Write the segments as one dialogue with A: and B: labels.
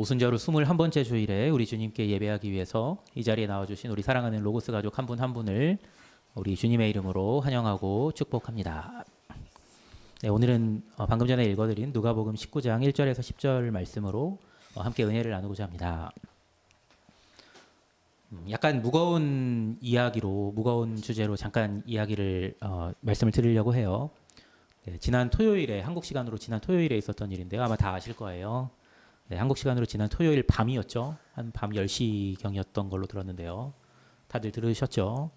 A: 오순절 후 21번째 주일에 우리 주님께 예배하기 위해서 이 자리에 나와주신 우리 사랑하는 로고스 가족 한 분한 분을 우리 주님의 이름으로 환영하고 축복합니다. 네, 오늘은 어, 방금 전에 읽어드린 누가복음 19장 1절에서 10절 말씀으로 어, 함께 은혜를 나누고자 합니다. 음, 약간 무거운 이야기로 무거운 주제로 잠깐 이야기를 어, 말씀을 드리려고 해요. 네, 지난 토요일에 한국 시간으로 지난 토요일에 있었던 일인데요. 아마 다 아실 거예요. 네, 한국 시간으로 지난 토요일 밤이었죠. 한 밤 10시경이었던 걸로 들었는데요. 다들 들으셨죠?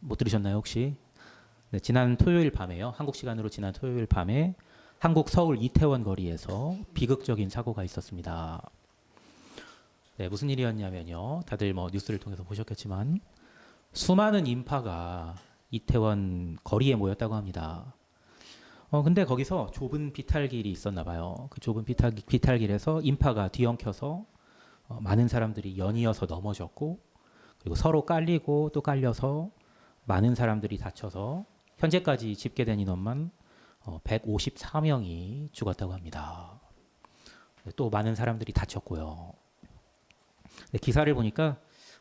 A: 못 들으셨나요, 혹시? 네, 지난 토요일 밤에요. 한국 시간으로 지난 토요일 밤에 한국 서울 이태원 거리에서 비극적인 사고가 있었습니다. 네, 무슨 일이었냐면요. 다들 뭐 뉴스를 통해서 보셨겠지만 수많은 인파가 이태원 거리에 모였다고 합니다. 어 근데 거기서 좁은 비탈길이 있었나 봐요. 그 좁은 비탈 비탈길에서 인파가 뒤엉켜서 어, 많은 사람들이 연이어서 넘어졌고 그리고 서로 깔리고 또 깔려서 많은 사람들이 다쳐서 현재까지 집계된 인원만 어, 154명이 죽었다고 합니다. 네, 또 많은 사람들이 다쳤고요. 네, 기사를 보니까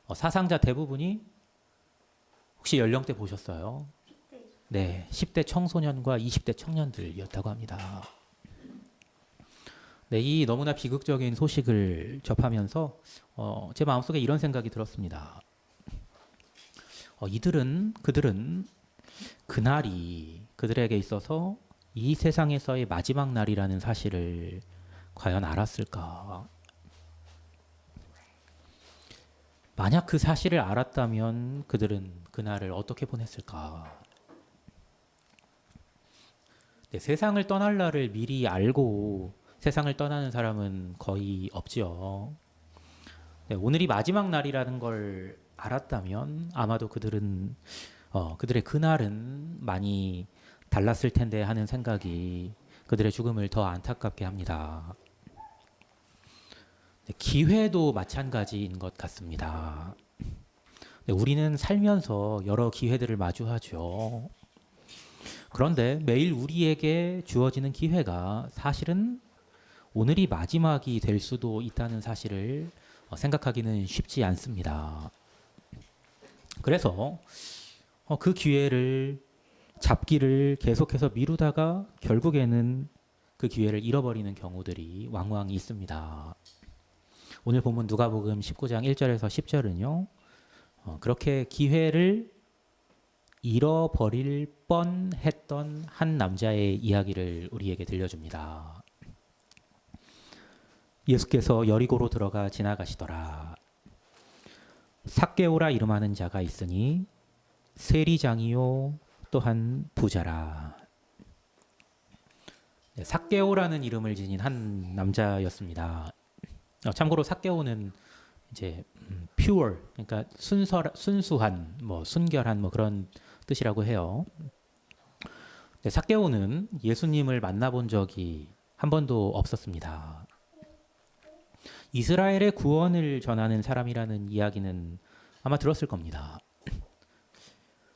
A: 어, 사상자 대부분이 혹시 연령대 보셨어요? 네, 10대 청소년과 20대 청년들이었다고 합니다. 네, 이 너무나 비극적인 소식을 접하면서 어, 제 마음속에 이런 생각이 들었습니다. 어, 이들은 그들은 그날이 그들에게 있어서 이 세상에서의 마지막 날이라는 사실을 과연 알았을까? 만약 그 사실을 알았다면 그들은 그날을 어떻게 보냈을까? 네, 세상을 떠날 날을 미리 알고 세상을 떠나는 사람은 거의 없지요. 네, 오늘이 마지막 날이라는 걸 알았다면 아마도 그들은 어, 그들의 그날은 많이 달랐을 텐데 하는 생각이 그들의 죽음을 더 안타깝게 합니다. 네, 기회도 마찬가지인 것 같습니다. 네, 우리는 살면서 여러 기회들을 마주하죠. 그런데 매일 우리에게 주어지는 기회가 사실은 오늘이 마지막이 될 수도 있다는 사실을 어, 생각하기는 쉽지 않습니다. 그래서 어, 그 기회를 잡기를 계속해서 미루다가 결국에는 그 기회를 잃어버리는 경우들이 왕왕 있습니다. 오늘 본문 누가복음 19장 1절에서 10절은요. 어, 그렇게 기회를 잃어버릴 뻔 했던 한 남자의 이야기를 우리에게 들려줍니다. 예수께서 여리고로 들어가 지나가시더라. 삭개오라 이름하는 자가 있으니 세리장이요 또한 부자라. 네, 삭개오라는 이름을 지닌 한 남자였습니다. 어, 참고로 삭개오는 이제 음, pure 그러니까 순서 순수한 뭐 순결한 뭐 그런 뜻이라고 해요. 네, 삭개오는 예수님을 만나본 적이 한 번도 없었습니다. 이스라엘의 구원을 전하는 사람이라는 이야기는 아마 들었을 겁니다.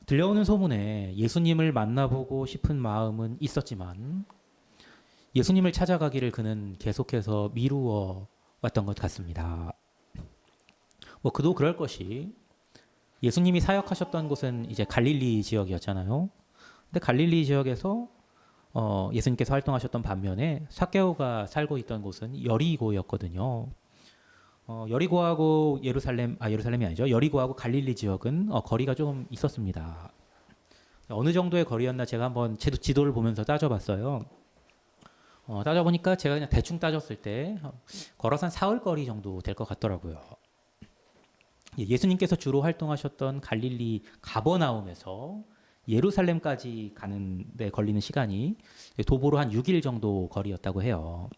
A: 들려오는 소문에 예수님을 만나보고 싶은 마음은 있었지만 예수님을 찾아가기를 그는 계속해서 미루어 왔던 것 같습니다. 뭐 그도 그럴 것이 예수님이 사역하셨던 곳은 이제 갈릴리 지역이었잖아요. 근데 갈릴리 지역에서 어, 예수님께서 활동하셨던 반면에 사케오가 살고 있던 곳은 여리고였거든요. 어, 여리고하고 예루살렘 아 예루살렘이 아니죠. 여리고하고 갈릴리 지역은 어, 거리가 좀 있었습니다. 어느 정도의 거리였나 제가 한번 지도, 지도를 보면서 따져봤어요. 어, 따져보니까 제가 그냥 대충 따졌을 때 어, 걸어서 한 사흘 거리 정도 될 것 같더라고요. 예, 예수님께서 주로 활동하셨던 갈릴리 가버나움에서 예루살렘까지 가는데 걸리는 시간이 도보로 한 6일 정도 거리였다고 해요.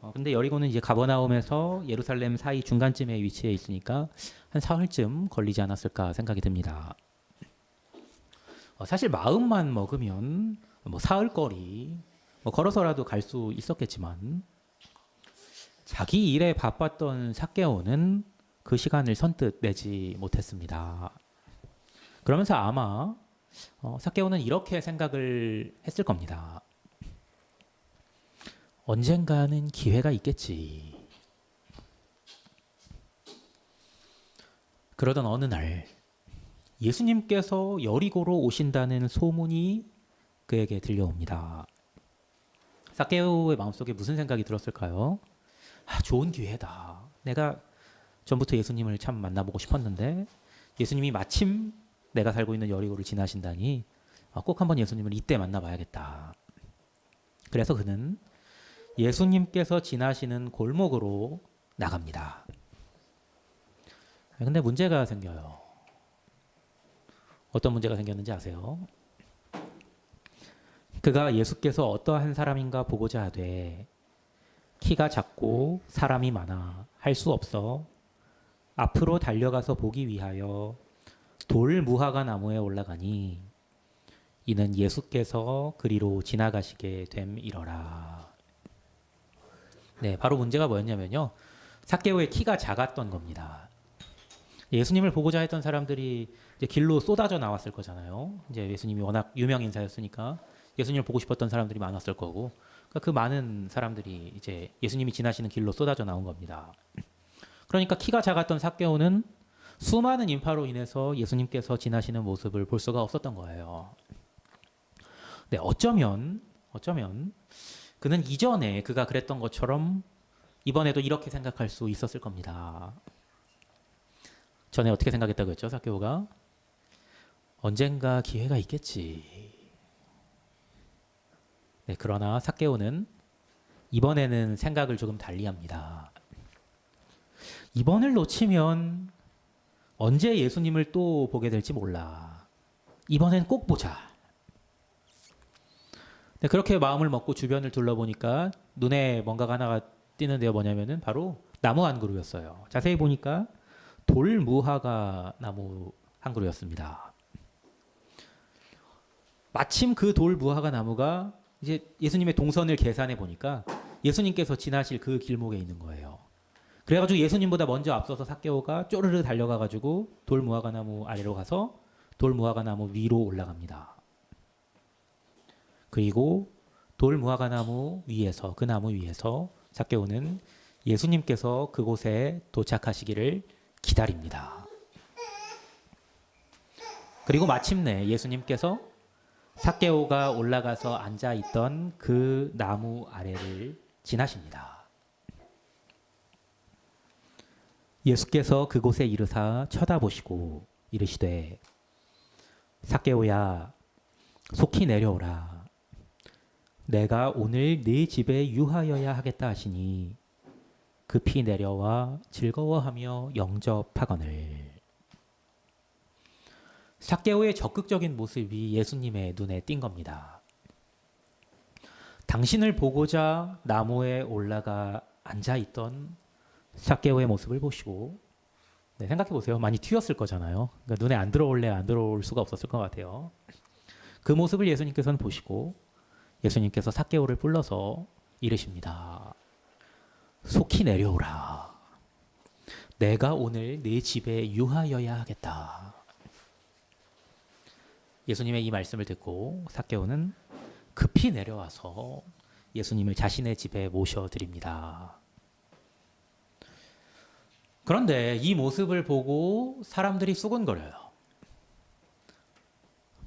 A: 어, 근데 여리고는 이제 가버나움에서 예루살렘 사이 중간쯤에 위치해 있으니까 한 사흘쯤 걸리지 않았을까 생각이 듭니다. 어, 사실 마음만 먹으면 뭐 사흘 거리 뭐 걸어서라도 갈 수 있었겠지만 자기 일에 바빴던 사케오는 그 시간을 선뜻 내지 못했습니다. 그러면서 아마 어, 사케오는 이렇게 생각을 했을 겁니다. 언젠가는 기회가 있겠지. 그러던 어느 날 예수님께서 여리고로 오신다는 소문이 그에게 들려옵니다. 사케오의 마음속에 무슨 생각이 들었을까요? 아, 좋은 기회다. 내가 전부터 예수님을 참 만나보고 싶었는데 예수님이 마침 내가 살고 있는 여리고를 지나신다니 아, 꼭 한번 예수님을 이때 만나봐야겠다. 그래서 그는 예수님께서 지나시는 골목으로 나갑니다. 근데 문제가 생겨요. 어떤 문제가 생겼는지 아세요? 그가 예수께서 어떠한 사람인가 보고자 하되 키가 작고 사람이 많아 할 수 없어 앞으로 달려가서 보기 위하여 돌 무화과 나무에 올라가니 이는 예수께서 그리로 지나가시게 됨이러라. 네, 바로 문제가 뭐였냐면요. 사케오의 키가 작았던 겁니다. 예수님을 보고자 했던 사람들이 길로 쏟아져 나왔을 거잖아요. 이제 예수님이 워낙 유명 인사였으니까 예수님을 보고 싶었던 사람들이 많았을 거고 그러니까 그 많은 사람들이 이제 예수님이 지나시는 길로 쏟아져 나온 겁니다. 그러니까 키가 작았던 사케오는 수많은 인파로 인해서 예수님께서 지나시는 모습을 볼 수가 없었던 거예요. 네, 어쩌면 어쩌면 그는 이전에 그가 그랬던 것처럼 이번에도 이렇게 생각할 수 있었을 겁니다. 전에 어떻게 생각했다고 했죠, 사케오가? 언젠가 기회가 있겠지. 네, 그러나 사케오는 이번에는 생각을 조금 달리합니다. 이번을 놓치면 언제 예수님을 또 보게 될지 몰라. 이번엔 꼭 보자. 네, 그렇게 마음을 먹고 주변을 둘러보니까 눈에 뭔가가 하나가 띄는데요. 뭐냐면은 바로 나무 한 그루였어요. 자세히 보니까 돌무화과 나무 한 그루였습니다. 마침 그 돌무화과 나무가 이제 예수님의 동선을 계산해 보니까 예수님께서 지나실 그 길목에 있는 거예요. 그래가지고 예수님보다 먼저 앞서서 사개오가 쪼르르 달려가가지고 돌 무화과 나무 아래로 가서 돌 무화과 나무 위로 올라갑니다. 그리고 돌 무화과 나무 위에서 그 나무 위에서 사개오는 예수님께서 그곳에 도착하시기를 기다립니다. 그리고 마침내 예수님께서 사개오가 올라가서 앉아 있던 그 나무 아래를 지나십니다. 예수께서 그곳에 이르사 쳐다보시고 이르시되 사개오야 속히 내려오라 내가 오늘 네 집에 유하여야 하겠다 하시니 급히 내려와 즐거워하며 영접하거늘 사개오의 적극적인 모습이 예수님의 눈에 띈 겁니다. 당신을 보고자 나무에 올라가 앉아 있던 사개오의 모습을 보시고 네, 생각해 보세요. 많이 튀었을 거잖아요. 그러니까 눈에 안 들어올래 안 들어올 수가 없었을 것 같아요. 그 모습을 예수님께서는 보시고 예수님께서 사개오를 불러서 이르십니다. 속히 내려오라. 내가 오늘 네 집에 유하여야 하겠다. 예수님의 이 말씀을 듣고 사개오는 급히 내려와서 예수님을 자신의 집에 모셔드립니다. 그런데 이 모습을 보고 사람들이 수군거려요.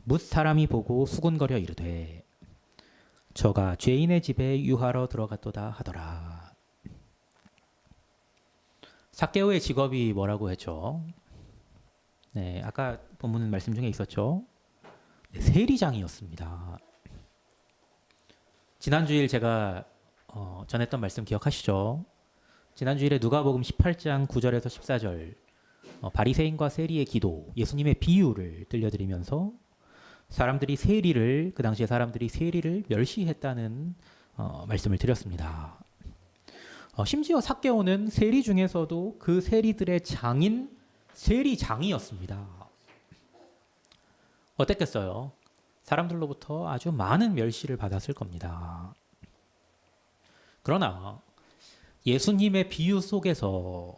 A: 뭇 사람이 보고 수군거려 이르되 저가 죄인의 집에 유하러 들어갔도다 하더라. 사케오의 직업이 뭐라고 했죠? 네, 아까 본문 말씀 중에 있었죠. 네, 세리장이었습니다. 지난주일 제가 어, 전했던 말씀 기억하시죠? 지난주일에 누가복음 18장 9절에서 14절 어, 바리새인과 세리의 기도, 예수님의 비유를 들려드리면서 사람들이 세리를 그 당시에 사람들이 세리를 멸시했다는 어, 말씀을 드렸습니다. 어, 심지어 사개오는 세리 중에서도 그 세리들의 장인 세리장이었습니다. 어땠겠어요? 사람들로부터 아주 많은 멸시를 받았을 겁니다. 그러나 예수님의 비유 속에서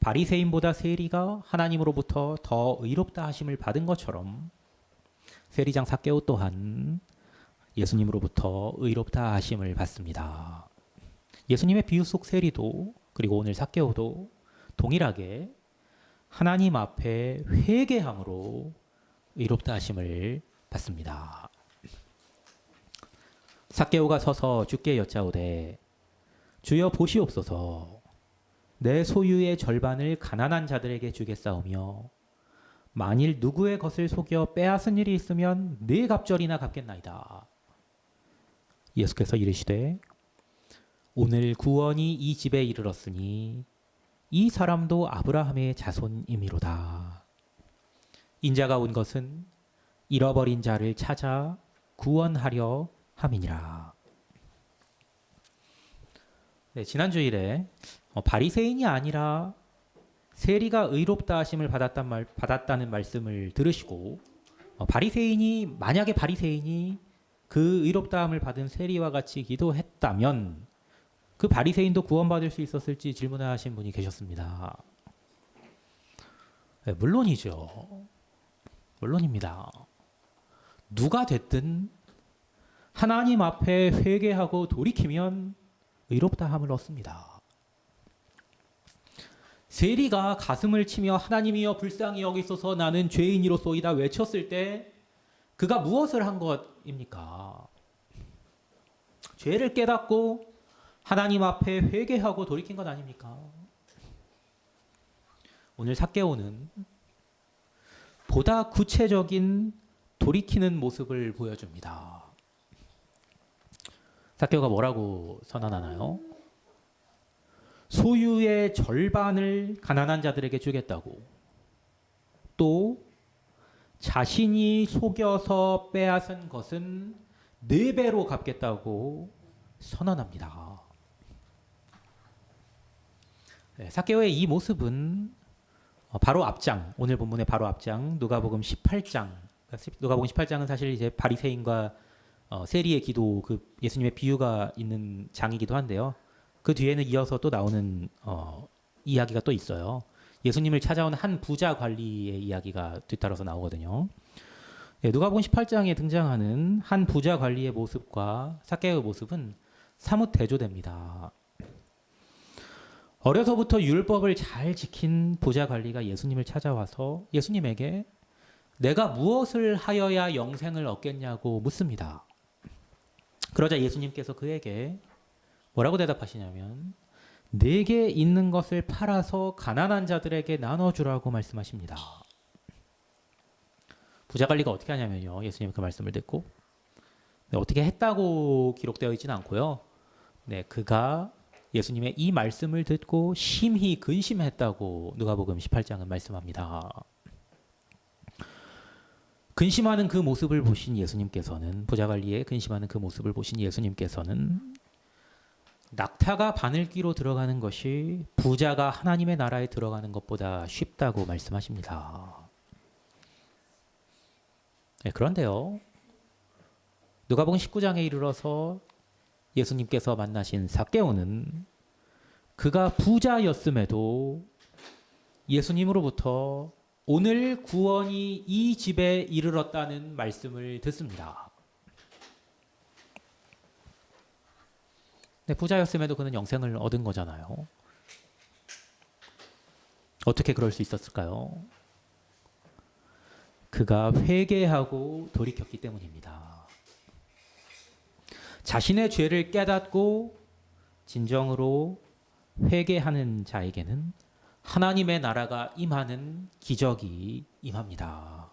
A: 바리새인보다 세리가 하나님으로부터 더 의롭다 하심을 받은 것처럼 세리장 사개오 또한 예수님으로부터 의롭다 하심을 받습니다. 예수님의 비유 속 세리도 그리고 오늘 사개오도 동일하게 하나님 앞에 회개함으로 의롭다 하심을 받습니다. 삭개오가 서서 주께 여짜오되 주여 보시옵소서 내 소유의 절반을 가난한 자들에게 주겠사오며 만일 누구의 것을 속여 빼앗은 일이 있으면 네 갑절이나 갚겠나이다. 예수께서 이르시되 오늘 구원이 이 집에 이르렀으니 이 사람도 아브라함의 자손이미로다. 인자가 온 것은 잃어버린 자를 찾아 구원하려 함이니라. 네, 지난 주일에 어, 바리새인이 아니라 세리가 의롭다 하심을 받았단 말, 받았다는 말씀을 들으시고 어, 바리새인이 만약에 바리새인이 그 의롭다함을 받은 세리와 같이 기도했다면 그 바리새인도 구원받을 수 있었을지 질문하신 분이 계셨습니다. 네, 물론이죠. 물론입니다. 누가 됐든 하나님 앞에 회개하고 돌이키면 의롭다 함을 얻습니다. 세리가 가슴을 치며 하나님이여 불쌍히 여기소서 나는 죄인이로소이다 외쳤을 때 그가 무엇을 한 것입니까? 죄를 깨닫고 하나님 앞에 회개하고 돌이킨 것 아닙니까? 오늘 삭개오는 보다 구체적인 돌이키는 모습을 보여줍니다. 삭개오가 뭐라고 선언하나요? 소유의 절반을 가난한 자들에게 주겠다고 또 자신이 속여서 빼앗은 것은 네 배로 갚겠다고 선언합니다. 네, 사개오의 이 모습은 어, 바로 앞장 오늘 본문의 바로 앞장 누가복음 18장 그러니까 누가복음 18장은 사실 이제 바리새인과 어, 세리의 기도 그 예수님의 비유가 있는 장이기도 한데요. 그 뒤에는 이어서 또 나오는 어, 이야기가 또 있어요. 예수님을 찾아온 한 부자 관리의 이야기가 뒤따라서 나오거든요. 예, 누가복음 18장에 등장하는 한 부자 관리의 모습과 삭개의 모습은 사뭇 대조됩니다. 어려서부터 율법을 잘 지킨 부자 관리가 예수님을 찾아와서 예수님에게 내가 무엇을 하여야 영생을 얻겠냐고 묻습니다. 그러자 예수님께서 그에게 뭐라고 대답하시냐면 내게 있는 것을 팔아서 가난한 자들에게 나눠주라고 말씀하십니다. 부자 관리가 어떻게 하냐면요. 예수님 그 말씀을 듣고 네, 어떻게 했다고 기록되어 있지는 않고요. 네, 그가 예수님의 이 말씀을 듣고 심히 근심했다고 누가복음 18장은 말씀합니다. 근심하는 그 모습을 보신 예수님께서는 부자 관리의 근심하는 그 모습을 보신 예수님께서는 낙타가 바늘기로 들어가는 것이 부자가 하나님의 나라에 들어가는 것보다 쉽다고 말씀하십니다. 네, 그런데요. 누가복음 19장에 이르러서 예수님께서 만나신 삭개오는 그가 부자였음에도 예수님으로부터 오늘 구원이 이 집에 이르렀다는 말씀을 듣습니다. 네, 부자였음에도 그는 영생을 얻은 거잖아요. 어떻게 그럴 수 있었을까요? 그가 회개하고 돌이켰기 때문입니다. 자신의 죄를 깨닫고 진정으로 회개하는 자에게는 하나님의 나라가 임하는 기적이 임합니다.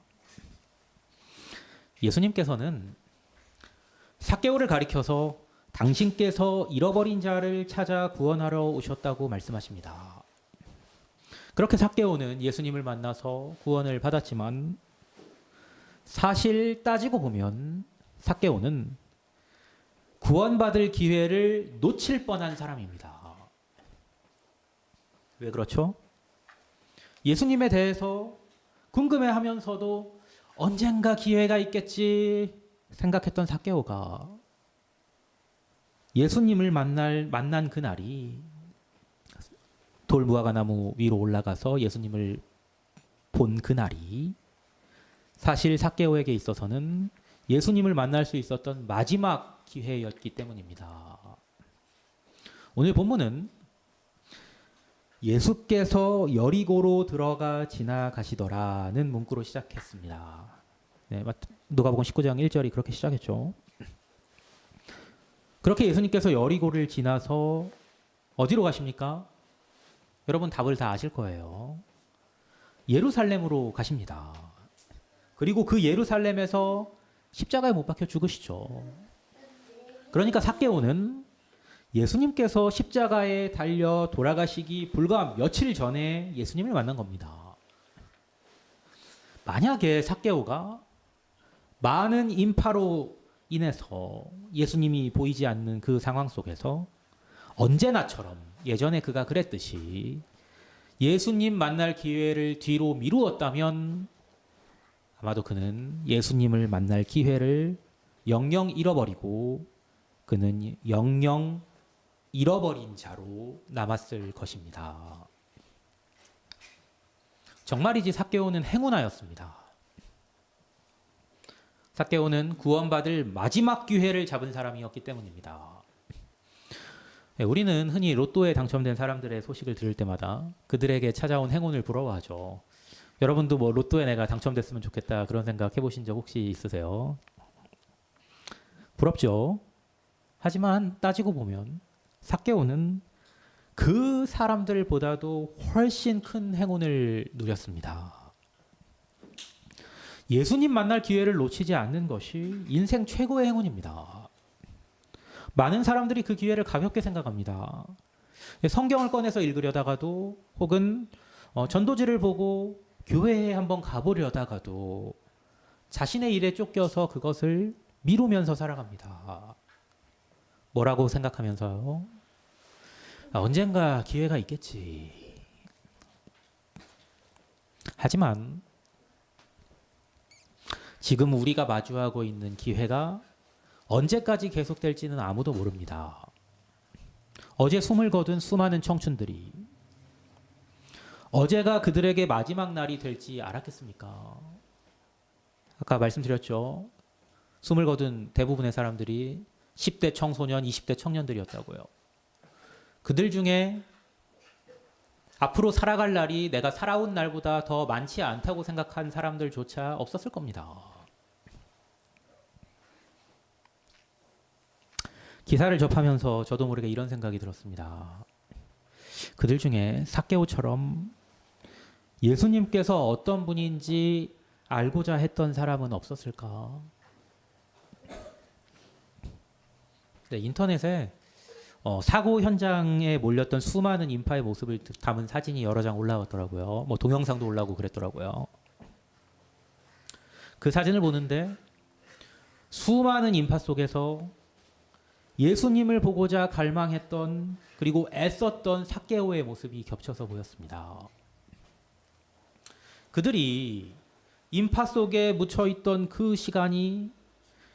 A: 예수님께서는 삭개오를 가리켜서 당신께서 잃어버린 자를 찾아 구원하러 오셨다고 말씀하십니다. 그렇게 삭개오는 예수님을 만나서 구원을 받았지만 사실 따지고 보면 삭개오는 구원받을 기회를 놓칠 뻔한 사람입니다. 왜 그렇죠? 예수님에 대해서 궁금해 하면서도 언젠가 기회가 있겠지 생각했던 삭개오가 예수님을 만날 만난 그 날이 돌 무화과 나무 위로 올라가서 예수님을 본 그 날이 사실 삭개오에게 있어서는 예수님을 만날 수 있었던 마지막 기회였기 때문입니다. 오늘 본문은 예수께서 여리고로 들어가 지나가시더라는 문구로 시작했습니다. 네, 맞- 누가복음 19장 1절이 그렇게 시작했죠. 그렇게 예수님께서 여리고를 지나서 어디로 가십니까? 여러분 답을 다 아실 거예요. 예루살렘으로 가십니다. 그리고 그 예루살렘에서 십자가에 못 박혀 죽으시죠. 그러니까 삭개오는 예수님께서 십자가에 달려 돌아가시기 불과 며칠 전에 예수님을 만난 겁니다. 만약에 삭개오가 많은 인파로 인해서 예수님이 보이지 않는 그 상황 속에서 언제나처럼 예전에 그가 그랬듯이 예수님 만날 기회를 뒤로 미루었다면 아마도 그는 예수님을 만날 기회를 영영 잃어버리고 그는 영영 잃어버린 자로 남았을 것입니다. 정말이지 삭개오는 행운하였습니다. 삭개오는 구원받을 마지막 기회를 잡은 사람이었기 때문입니다. 네, 우리는 흔히 로또에 당첨된 사람들의 소식을 들을 때마다 그들에게 찾아온 행운을 부러워하죠. 여러분도 뭐 로또에 내가 당첨됐으면 좋겠다 그런 생각 해보신 적 혹시 있으세요? 부럽죠. 하지만 따지고 보면 삭개오는 그 사람들보다도 훨씬 큰 행운을 누렸습니다. 예수님 만날 기회를 놓치지 않는 것이 인생 최고의 행운입니다. 많은 사람들이 그 기회를 가볍게 생각합니다. 성경을 꺼내서 읽으려다가도 혹은 어, 전도지를 보고 교회에 한번 가보려다가도 자신의 일에 쫓겨서 그것을 미루면서 살아갑니다. 뭐라고 생각하면서요? 아, 언젠가 기회가 있겠지. 하지만 지금 우리가 마주하고 있는 기회가 언제까지 계속될지는 아무도 모릅니다. 어제 숨을 거둔 수많은 청춘들이 어제가 그들에게 마지막 날이 될지 알았겠습니까? 아까 말씀드렸죠. 숨을 거둔 대부분의 사람들이 10대 청소년, 20대 청년들이었다고요. 그들 중에 앞으로 살아갈 날이 내가 살아온 날보다 더 많지 않다고 생각한 사람들조차 없었을 겁니다. 기사를 접하면서 저도 모르게 이런 생각이 들었습니다. 그들 중에 사케오처럼 예수님께서 어떤 분인지 알고자 했던 사람은 없었을까? 네, 인터넷에 어, 사고 현장에 몰렸던 수많은 인파의 모습을 담은 사진이 여러 장 올라왔더라고요. 뭐 동영상도 올라오고 그랬더라고요. 그 사진을 보는데 수많은 인파 속에서 예수님을 보고자 갈망했던 그리고 애썼던 삭개오의 모습이 겹쳐서 보였습니다. 그들이 인파 속에 묻혀 있던 그 시간이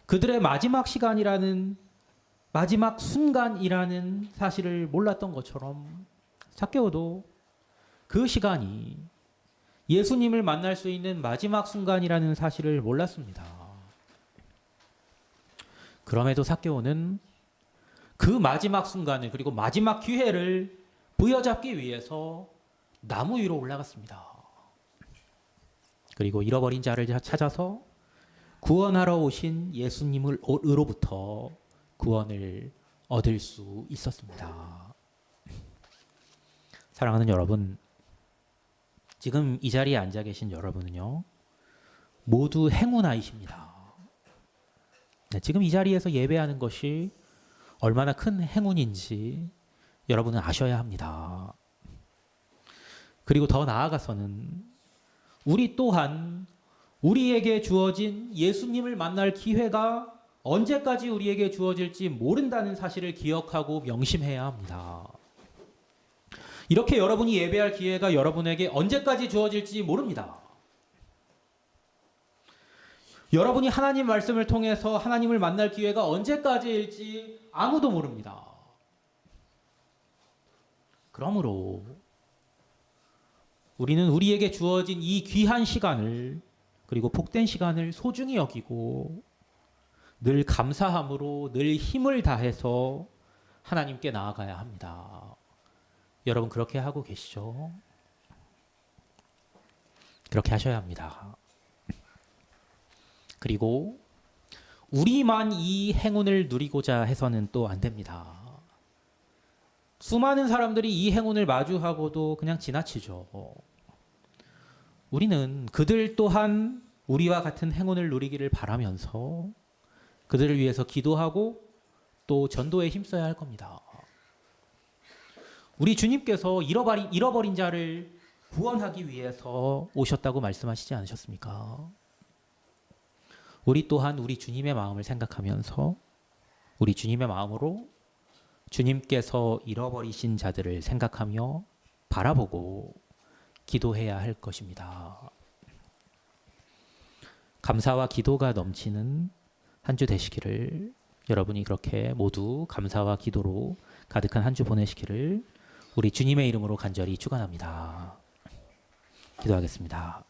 A: 그들의 마지막 시간이라는 마지막 순간이라는 사실을 몰랐던 것처럼 삭개오도 그 시간이 예수님을 만날 수 있는 마지막 순간이라는 사실을 몰랐습니다. 그럼에도 삭개오는 그 마지막 순간을 그리고 마지막 기회를 부여잡기 위해서 나무 위로 올라갔습니다. 그리고 잃어버린 자를 찾아서 구원하러 오신 예수님을 으로부터 구원을 얻을 수 있었습니다. 사랑하는 여러분, 지금 이 자리에 앉아 계신 여러분은요, 모두 행운아이십니다. 네, 지금 이 자리에서 예배하는 것이 얼마나 큰 행운인지 여러분은 아셔야 합니다. 그리고 더 나아가서는 우리 또한 우리에게 주어진 예수님을 만날 기회가 언제까지 우리에게 주어질지 모른다는 사실을 기억하고 명심해야 합니다. 이렇게 여러분이 예배할 기회가 여러분에게 언제까지 주어질지 모릅니다. 여러분이 하나님 말씀을 통해서 하나님을 만날 기회가 언제까지일지 아무도 모릅니다. 그러므로 우리는 우리에게 주어진 이 귀한 시간을 그리고 복된 시간을 소중히 여기고 늘 감사함으로 늘 힘을 다해서 하나님께 나아가야 합니다. 여러분 그렇게 하고 계시죠? 그렇게 하셔야 합니다. 그리고 우리만 이 행운을 누리고자 해서는 또 안 됩니다. 수많은 사람들이 이 행운을 마주하고도 그냥 지나치죠. 우리는 그들 또한 우리와 같은 행운을 누리기를 바라면서 그들을 위해서 기도하고 또 전도에 힘써야 할 겁니다. 우리 주님께서 잃어버린, 잃어버린 자를 구원하기 위해서 오셨다고 말씀하시지 않으셨습니까? 우리 또한 우리 주님의 마음을 생각하면서 우리 주님의 마음으로 주님께서 잃어버리신 자들을 생각하며 바라보고 기도해야 할 것입니다. 감사와 기도가 넘치는 한 주 되시기를 여러분이 그렇게 모두 감사와 기도로 가득한 한 주 보내시기를 우리 주님의 이름으로 간절히 축원합니다. 기도하겠습니다.